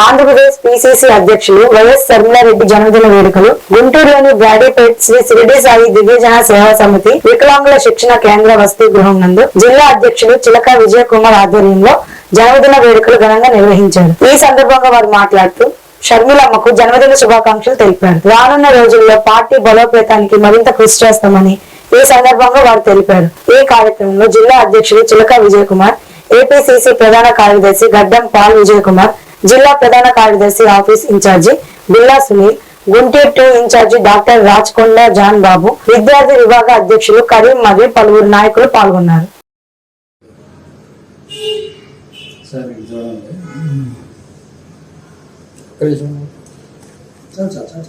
Andhra Pradesh PCC అధ్యక్షులు YS Sharmila Reddy జన్మదిన వేడుకలు. గుంటూరులోని బ్రాడీపేట్ శ్రీ షిరిడి సాయి దివ్యజన సేవా సమితి వికలాంగుల శిక్షణ కేంద్ర వసతి గృహం నందు జిల్లా అధ్యక్షులు చిలక విజయ కుమార్ ఆధ్వర్యంలో జన్మదిన వేడుకలు ఘనంగా నిర్వహించారు. ఈ సందర్భంగా వారు మాట్లాడుతూ షర్మిలమ్మకు జన్మదిన శుభాకాంక్షలు తెలిపారు. రానున్న రోజుల్లో పార్టీ బలోపేతానికి మరింత కృషి చేస్తామని ఈ సందర్భంగా వారు తెలిపారు. ఈ కార్యక్రమంలో జిల్లా అధ్యక్షుడు చిలక విజయ్ కుమార్ ఏపీసీసీ ప్రధాన కార్యదర్శి గడ్డం పాల్ విజయ్ కుమార్ జిల్లా ప్రధాన కార్యదర్శి office in-charge Billa Sunil Guntur two in-charge doctor Rajkonda John Babu విద్యార్థి విభాగ అధ్యక్షులు కరీం మరియు పలువురు నాయకులు పాల్గొన్నారు. చాలు చాలు చాలు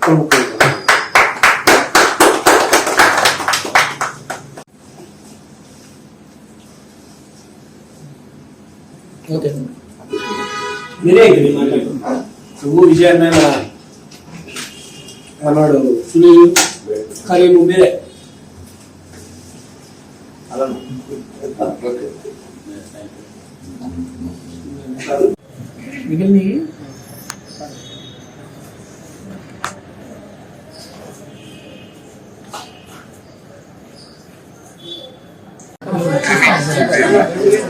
చాలు ఓకే మీరే నువ్వు విజయన్న అన్నాడు సునీల్ కరీము మీరే. మిగిలిన ఓకే ఓకే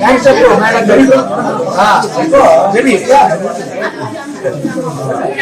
థ్యాంక్స్ చెప్పు మేడం గారు. ఆ, బేబీ. బాబు అందరూ వాడు కరీం కరీం నువ్వు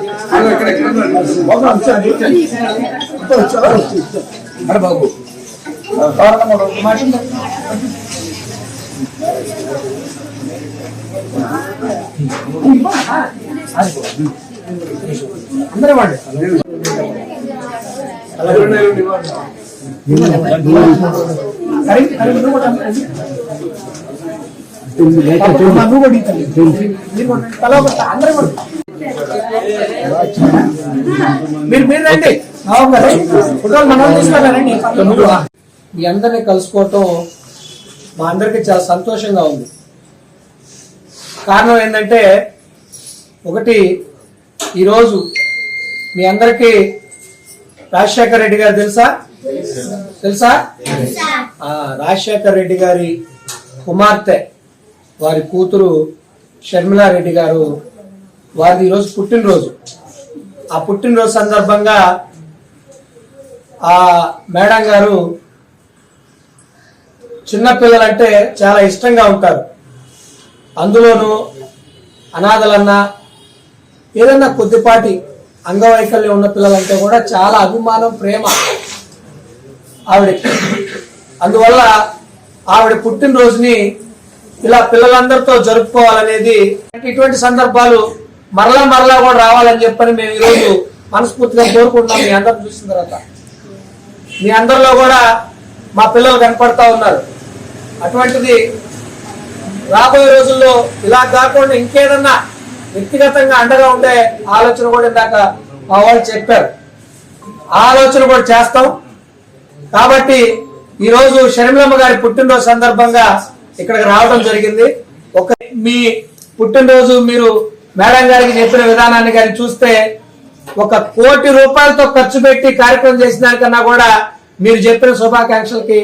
ఈ తల్లి. మీరు కూడా అందరూ కూడా. మీరు మీరు రండి. ఫోటోలు మనం తీసుకురండి మీ అందరినీ కలుసుకోవటం మా అందరికీ చాలా సంతోషంగా ఉంది. కారణం ఏంటంటే ఒకటి ఈరోజు మీ అందరికీ రాజశేఖర రెడ్డి గారు తెలుసా? తెలుసా? రాజశేఖర్ రాజశేఖర రెడ్డి గారి కుమార్తె వారి కూతురు షర్మిలారెడ్డి గారు వారిది ఈరోజు పుట్టినరోజు. ఆ పుట్టినరోజు సందర్భంగా ఆ మేడం గారు చిన్నపిల్లలంటే చాలా ఇష్టంగా ఉంటారు. అందులోనూ అనాథలన్నా ఏదన్నా కొద్దిపాటి అంగవైకల్యం ఉన్న పిల్లలంటే కూడా చాలా అభిమానం ప్రేమ ఆవిడకి. అందువల్ల ఆవిడ పుట్టినరోజుని ఇలా పిల్లలందరితో జరుపుకోవాలనేది ఇటువంటి సందర్భాలు మరలా మరలా కూడా రావాలని చెప్పని మేము ఈరోజు మనస్ఫూర్తిగా కోరుకుంటున్నాం. మీ అందరం చూసిన తర్వాత. మీ అందరిలో కూడా మా పిల్లలు కనపడతా ఉన్నారు. అటువంటిది రాబోయే రోజుల్లో ఇలా కాకుండా ఇంకేదన్నా వ్యక్తిగతంగా అండగా ఉండే ఆలోచన కూడా ఇందాక మా వాళ్ళు చెప్పారు. ఆలోచన కూడా చేస్తాం. కాబట్టి ఈరోజు షర్మిలమ్మ గారి పుట్టినరోజు సందర్భంగా ఇక్కడికి రావడం జరిగింది. ఒక మీ పుట్టినరోజు మీరు మేడం గారికి చెప్పిన విధానాన్ని కానీ చూస్తే ఒక కోటి రూపాయలతో ఖర్చు పెట్టి కార్యక్రమం చేసిన దానికన్నా కూడా మీరు చెప్పిన శుభాకాంక్షలకి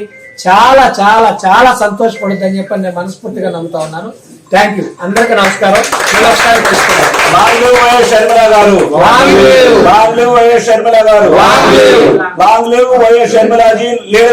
చాలా చాలా చాలా సంతోషపడుతుందని చెప్పి నేను మనస్ఫూర్తిగా నమ్ముతా ఉన్నాను. థ్యాంక్ యూ అందరికీ నమస్కారం. నమస్కారం గారు. వైఎస్ గారు. YS leader.